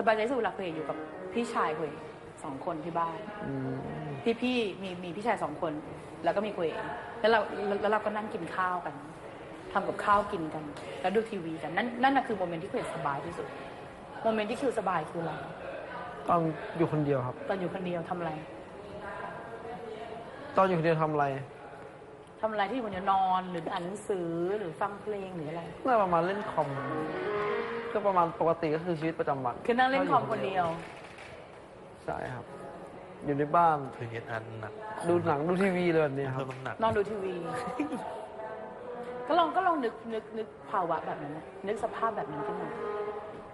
สบายใจที่สุดเวลาคุยอยู่กับพี่ชายคุยสองคนที่บ้าน อืมพี่พี่มีมีพี่ชายสองคน แล้วก็มีคุยแล้วเราแล้วเราก็นั่งกินข้าวกันทำกับข้าวกินกัน แล้วดูทีวีกันนั่นนั่นน่ะคือโมเมนต์ที่คุยสบายที่สุดโมเมนต์ที่คิวสบายคืออะไรตอนอยู่คนเดียวครับ ตอนอยู่คนเดียวทำอะไรตอนอยู่คนเดียวทำอะไรทำอะไรที่อยู่คนเดียวนอนหรืออ่านหนังสือหรือฟังเพลงหรืออะไร น่าประมาณเล่นคอม ก็ประมาณปกติก็คือชีวิตประจำวันคือนั่งเล่นคอมคนเดียว ใช่ครับ อยู่ในบ้านคือเฮดอันหนักดูหนังดูทีวีเลยแบบนี้คเพิ่รับมน้ำหนักนอนดูทีวี ก็ลองก็ลองนึกนึกนึกภาวะแบบนั้นนะนึกสภาพแบบนั้นขึ้นมา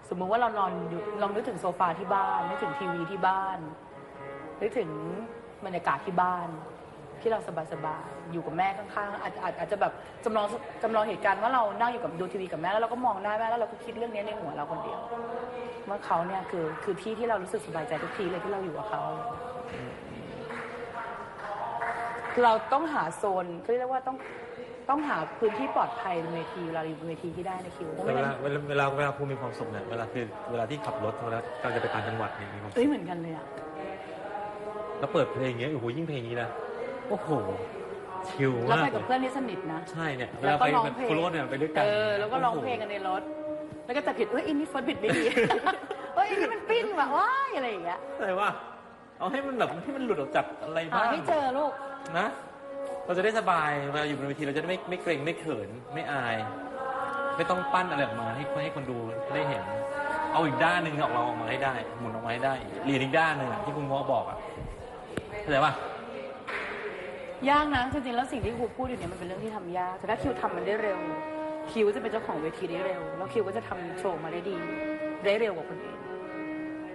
สมมุติว่าเรานอนอยู่ลองนึกถึงโซฟาที่บ้านนึกถึงทีวีที่บ้านนึกถึงบรรยากาศที่บ้าน ที่เราสบายๆอยู่กับแม่ข้างๆอาจอาจอาจจะแบบจำลองจำลองเหตุการณ์ว่าเรานั่งอยู่กับดูทีวีกับแม่แล้วเราก็มองหน้าแม่แล้วเราก็คิดเรื่องนี้ในหัวเราคนเดียวว่าเขาเนี่ยคือคือที่ที่เรารู้สึกสบายใจทุกทีเลยที่เราอยู่กับเขา เราต้องหาโซนเขาเรียกว่าต้องต้องหาพื้นที่ปลอดภัยบนเวทีเวลาอยู่บนเวทีที่ได้นะคิวเพราะเวไม่ลางั้นเวลาเวลาเวลาภูมิมีความสุขเนี่ยเวลาคือเวลาที่ขับรถเวลากำลังจะไปต่างจังหวัดเนี่ยมีความสุเอ้ยขเหมือนกันเลยอะแล้วเปิดเพลงอย่างเงี้ยโอ้โหยิ่งเพลงนี้นะ โอ้โห ชิลแล้วมากไปกับเพื่อนที่สนิทนะ ใช่เนี่ยเวแล้ลาวก็ไปร้องแบบเพลง โคโรเนี่ยไปด้วยกันเออ แล้วก็ร้องเพลงกันในรถ แล้วก็จะผิดเอ้ยอินนี่เฟิร์สผิดไม่ดี เอ้ยอินนี่มันปิ้นแบบว้ายอะไรอย่างเงี้ยอะไรว่า เอาให้มันแบบให้มันหลุดออกจากอะไรหาบ้างให้เจอลูก นะ เราจะได้สบายเวลาอยู่บนเวทีเราจะได้ไม่ไม่เกรงไม่เขินไม่อาย ไม่ต้องปั้นอะไรออกมาให้ให้คนดูได้เห็น เอาอีกด้านหนึ่งออกเราออกมาให้ได้ หมุนออกมาให้ได้เรียนอีกด้านหนึ่งอะที่คุณง้อบอกอะเข้าใจป่ะ ยากนะจริงๆแล้วสิ่งที่ครูพูดอยู่เนี่ยมันเป็นเรื่องที่ทำยากแต่ถ้าคิวทำมันได้เร็ว คิวจะเป็นเจ้าของเวทีได้เร็ว แล้วคิวก็จะทำโชว์มาได้ดี ได้เร็วกว่าคนอื่น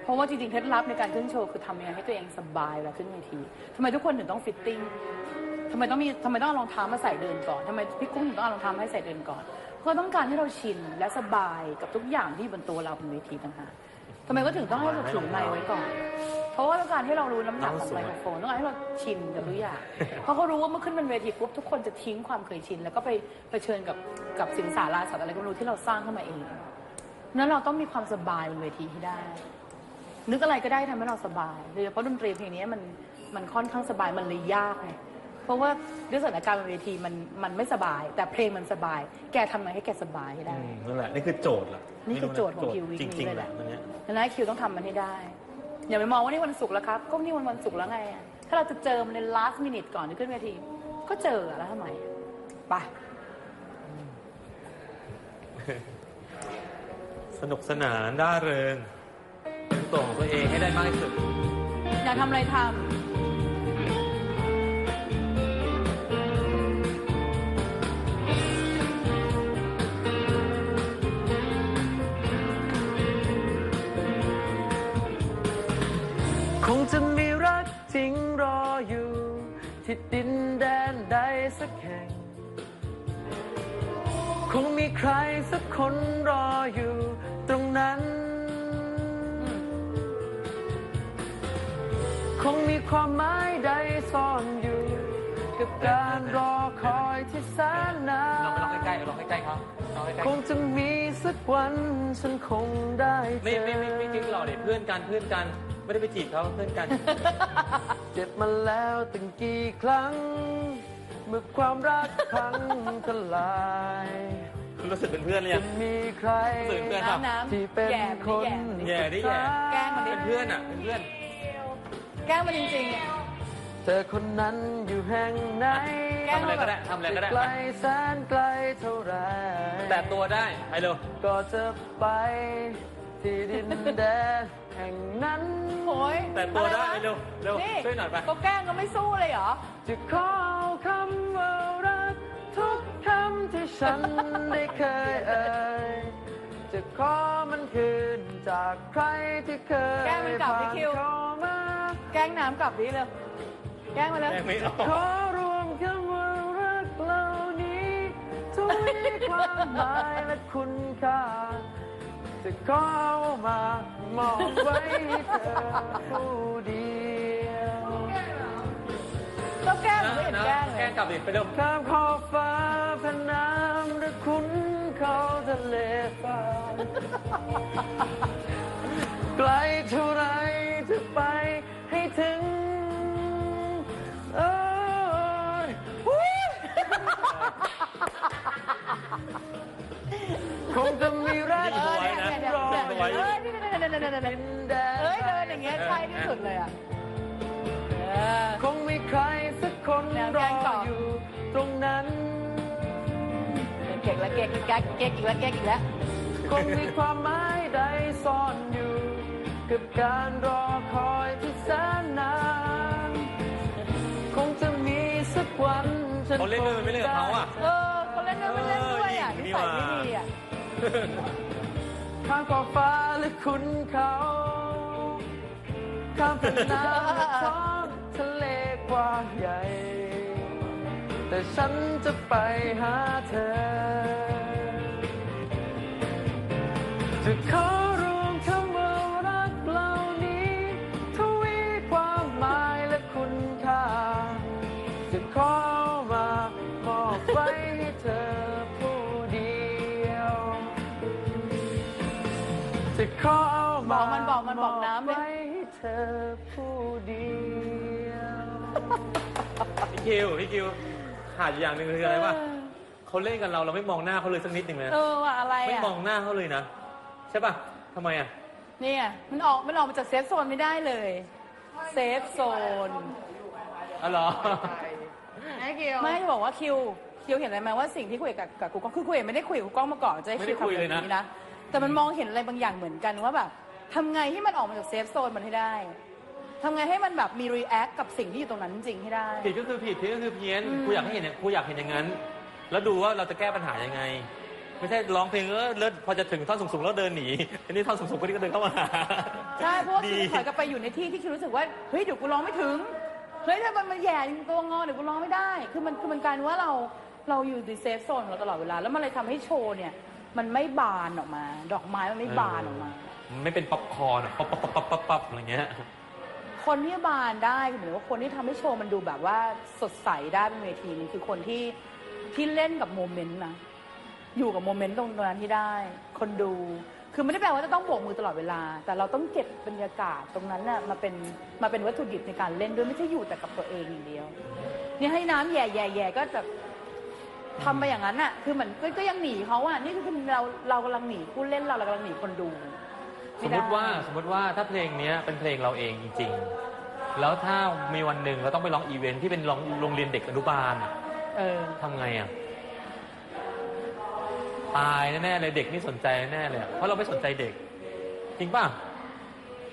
เพราะว่าจริงๆเคล็ดลับในการขึ้นโชว์คือทำยังไงให้ตัวเองสบายเวลาขึ้นเวทีทำไมทุกคนถึงต้องฟิตติ้งทำไมต้องมีทำไมต้องเอารองเท้ามาใส่เดินก่อนทำไมพี่กุ้งถึงต้องเอารองเท้ามาให้ใส่เดินก่อน เพราะต้องการให้เราชินและสบายกับทุกอย่างที่บนตัวเราบนเวทีต่างหากทำไมก็ถึงต้องให้เราถือไมค์ไว้ก่อน เพราะว่าต้องการให้เรารู้น้ำหนักของไมโครโฟนต้องการให้เราชินกับทุกอย่างเพราะเขารู้ว่าเมื่อขึ้นบนเวทีปุ๊บทุกคนจะทิ้งความเคยชิน แล้วก็ไปเผชิญกับกับสิ่งสาราสัตว์อะไรก็ไม่รู้ที่เราสร้างขึ้นมาเองนั้นเราต้องมีความสบายบนเวทีให้ได้ นึกอะไรก็ได้ทำให้เราสบายโดยเฉพาะดนตรีเพลงนี้มันมันค่อนข้างสบายมันเลยยากไงเพราะว่าด้วยสถานการณ์บนเวทีมันมันไม่สบาย แต่เพลงมันสบาย แกทำไงให้แกสบายให้ได้อืมนั่นแหละนี่คือโจทย์ล่ะนี่คือโจทย์ของคิววิกจนี้ริงเลยๆแหแหละละตรงเนี้ยดังนั้นคิวต้องทำมันให้ได้ อย่าไปมองว่านี่วันศุกร์แล้วครับ ก็นี่วันวันศุกร์แล้วไงอะถ้าเราจะเจอมันใน last minute ก่อนที่ขึ้นเวที ก็เจออะแล้วทำไมอะไปสนุกสนานร่าเริงเป็นตัวของตัวเองให้ได้มากที่สุด อยากทำอะไรทค ที่ดินแดนใดสักแห่ง คงมีใครสักคนรออยู่ตรงนั้น คงมีความหมายใดซ่อนอยู่ กับการรอคอยที่แสนนาลองไปลองนใกล้ๆลองใกล้ๆเขาลองใกล้คงจะมีสักวันฉันคงได้ๆเจไม่อ ไม่ไม่ไม่จริงหรอกเด็กเพื่อนกันเพื่อนกัน ไม่ได้ไปจีบเขาเพื่อนกัน เจ็บมาแล้วตั้งกี่ครั้ง เมื่อความรักพังทลายรู้สึกเป็นเพื่อนหรือยัจะงมีใครรู้สึกเป็นเพื่อนำครับน้ำน้ำที่เป็นแย่คนไม่แย่ดิแย่แกล้งมันดิเป็นเพื่อนอะเป็นเพื่อน แกล้งมันจริงๆอะ เธอคนนั้นอยู่แห่งไหนแกล้งทำอะไรก็ได้ทำอะไรก็ได้ไกลแสนไกลเท่าไรแต่ตัวได้ไปเร็ว ก็จะไป ที่ดินแดนแห่งนั้น โอ้ยแต่ตัวได้อะไระเร็วเร็วนี่ช่วยหน่อยไปก็แกล้งก็ไม่สู้เลยเหรอ จะขอเอาคำว่ารักทุกคำที่ฉันได้เคยเอ่ย จะขอมันคืนจากใครที่เคยแก้มันกลับผ่าพี่นคิวเข้ามา แกล้งน้ำกลับดิเลยแกล้งมาเลยแม่งไม่ออกขอรวมคำว่ารักเหล่านี้ทุกความหมายและคุณค่า จะขอมามองไว้เธอผู้เดียวแกเหรอแกลย แกล้งกลับดิไปเร็วข้ามขอบฟ้าพนน้ำหรือคุ้นเขาทะเลฟ้าไกลเท่าไรจะไปให้ถึงเออ นี่ยเนี่ยรอไว้เออนี่เนี่ยเนี่ยเนี่ยเนี่ยดินแดนเอ้ยเดินอย่างเงี้ยใช่ที่สุดเลยอะคงมีใครสักคนรออยู่ตรงนั้นเก่งแล้วเก่งอีกแล้วเก่งอีกแล้วเก่งอีกแล้วคงมีความหมายใดซ่อนอยู่ กับการรอคอยที่แสนนานคงจะมีสักวันฉันเขาเล่นด้วยมันไม่เล่นกับเขาอะ ข้ามขอบฟ้าและคุณเขาข้ามเป็นน้ำและท้องทะเลกว้างใหญ่ แต่ฉันจะไปหาเธอจะขอ เธอผู้เดียวพี่คิวพี่คิวขาดอยู่อย่างหนึ่งคืออะไรป่ะเขาเล่นกับเราเราไม่มองหน้าเขาเลยสักนิดหนึ่งเลยเออว่ะอะไรไม่อะมองหน้าเขาเลยนะใช่ป่ะทำไมอะเนี่ยมันออกมันออกมาจากเซฟโซนไม่ได้เลย เซฟโซน อ๋อเหรอ ไม่จะบอกว่าคิวคิวเห็นอะไรไหมว่าสิ่งที่คุยกับกับกูก้องคือคุยไม่ได้คุยกับกูก้องมาก่อนจะให้ไม่คิได้วคุยทำเลแบยบนะนี้นะแต่มันมองเห็นอะไรบางอย่างเหมือนกันว่าแบบ ทำไงให้มันออกมาจากเซฟโซนมันให้ได้ทำไงให้มันแบบมีรีแอคกับสิ่งที่อยู่ตรงนั้นจริงๆให้ได้ ผิดก็คือผิดผิดก็คือเพี้ยนอืมกูอยากให้เห็นอย่างกูอยากเห็นอย่างนั้น แล้วดูว่าเราจะแก้ปัญหายังไง ไม่ใช่ร้องเพลงเออเลิศพอจะถึงท่อนสูงๆแล้วเดินหนีอันนี้ท่อนสูงๆก็นี่ก็เดินเข้ามาหาใช่เพราะว่าดีคิวถอยกลับไปอยู่ในที่ที่คิวรู้สึกว่าเฮ้ยเดี๋ยวกูร้องไม่ถึงเฮ้ยถ้ามันมันแย่ตัวงอเดี๋ยวกูร้องไม่ได้ คือมันคือมันกลารว่าเราเราอยู่ในเซฟโซนของเราตลอดเวลาแล้วมันเลยทำให้โชว์เนี่ย มันไม่บานออกมา ดอกไม้มันไม่บานออกมา มันไม่เป็นป๊อปคอร์นอะป๊อปป๊อปป๊อปป๊อปป๊อปอะไรเงี้ย คนที่บานได้หรือว่าคนที่ทำให้โชว์มันดูแบบว่าสดใสได้บนเวทีนี่คือคนที่ที่เล่นกับโมเมนต์นะอยู่กับโมเมนต์ตรงนั้นที่ได้ คนดู คือไม่ได้แปลว่าจะต้องโบกมือตลอดเวลา แต่เราต้องเก็บบรรยากาศตรงนั้นน่ะมาเป็นมาเป็นวัตถุดิบในการเล่นด้วยไม่ใช่อยู่แต่กับตัวเองอย่างเดียว เนี่ยให้น้ำแย่แย่แย่ก็จะ ทำไปอย่างนั้นน่ะ คือเหมือนก็ก็ยังหนีเขาอะ นี่คือเราเรากำลังหนีผู้เล่นเราเรากำลังหนีคนดูสมมติว่าสมมติว่าถ้าเพลงเนี้ยเป็นเพลงเราเองจริงๆ แล้วถ้ามีวันหนึ่งเราต้องไปร้องอีเวนท์ที่เป็นโรงโรงเรียนเด็กอนุบาลอะเออ ทำไงอะตายแน่ๆเลยเด็กนี่สนใจแน่ๆเลยอะเพราะเราไม่สนใจเด็ก จริงป่ะ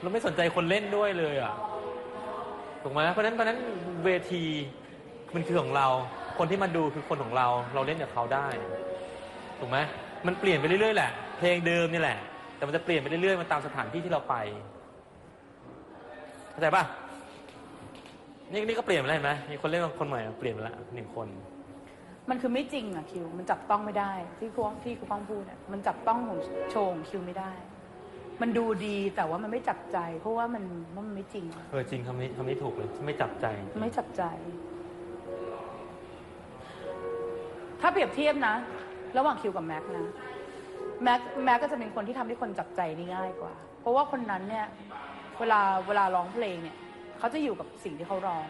เราไม่สนใจคนเล่นด้วยเลยอะถูกไหมเพราะฉะนั้นเพราะฉะนั้นเวทีมันคือของเรา คนที่มาดูคือคนของเรา เราเล่นกับเขาได้ ถูกไหมมันเปลี่ยนไปเรื่อยๆแหละ เพลงเดิมนี่แหละ แต่มันจะเปลี่ยนไปเรื่อยๆ มันตามสถานที่ที่เราไป เข้าใจป่ะนี่นี่ก็เปลี่ยนไปแล้วเห็นไหมมีคนเล่นคนใหม่เปลี่ยนไปแล้วหนึ่งคน มันคือไม่จริงอะคิว มันจับต้องไม่ได้ ที่ครูที่ครูป้องพูดอะมันจับต้องของโชว์ของคิวไม่ได้ มันดูดีแต่ว่ามันไม่จับใจ เพราะว่ามันมันไม่จริง เออจริงคำนี้คำนี้ถูกเลย ไม่จับใจ ไม่จับใจ ถ้าเปรียบเทียบนะ ระหว่างคิวกับแม็กนะแม็กแม็กก็จะเป็นคนที่ทำให้คนจับใจได้ง่ายกว่า เพราะว่าคนนั้นเนี่ยเวลาเวลาร้องเพลงเนี่ยเขาจะอยู่กับสิ่งที่เขาร้อง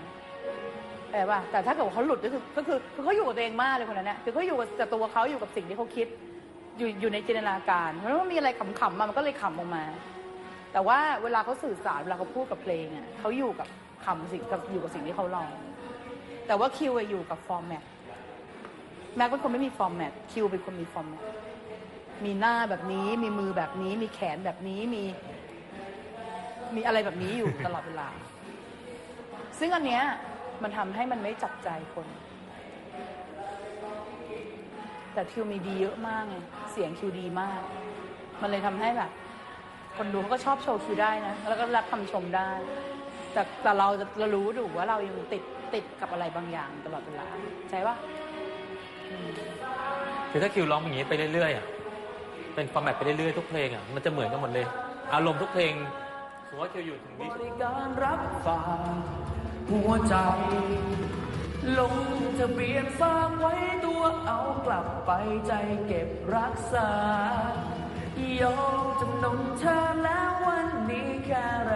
แต่ป่ะแต่ถ้าเกิดว่าเขาหลุดก็คือก็คือคือเขาอยู่กับตัวเองมากเลยคนนั้นเนี่ยคือเขาอยู่กับตัวเขาอยู่กับสิ่งที่เขาคิด อยู่อยู่ในจินตนาการ เพราะว่ามีอะไรขำๆมามันก็เลยขำออกมา แต่ว่าเวลาเขาสื่อสารเวลาเขาพูดกับเพลงอะเขาอยู่กับคำสิ่งกับอยู่กับสิ่งที่เขาร้อง แต่ว่าคิวอะอยู่กับฟอร์แมต แม็กเป็นคนไม่มีฟอร์แมตคิวเป็นคนมีฟอร์แมตมีหน้าแบบนี้มีมือแบบนี้ มีแขนแบบนี้มี มีอะไรแบบนี้อยู่ตลอดเวลา ซึ่งอันเนี้ยมันทำให้มันไม่จับใจคน แต่คิวมีดีเยอะมากไงเสียงคิวดีมาก มันเลยทำให้แบบ คนดูเขาก็ชอบโชว์คิวได้นะ แล้วก็รับคำชมได้ แต่แต่เราจะเรารู้ดูว่าเรายังติดติดกับอะไรบางอย่างตลอดเวลา ใช่ปะอืม คือถ้าคิวร้องอย่างนี้ไปเรื่อยๆอะเป็นฟอร์แมตไปเรื่อยๆทุกเพลงอะมันจะเหมือนกันหมดเลย อารมณ์ทุกเพลงสมมติว่าคิวอยู่ถึงบที่ริการรับฝากหัวใจลงทะเบียนฝากไว้ตัวเอากลับไปใจเก็บรักษายอมจำนนเธอแล้ววันนี้แค่แร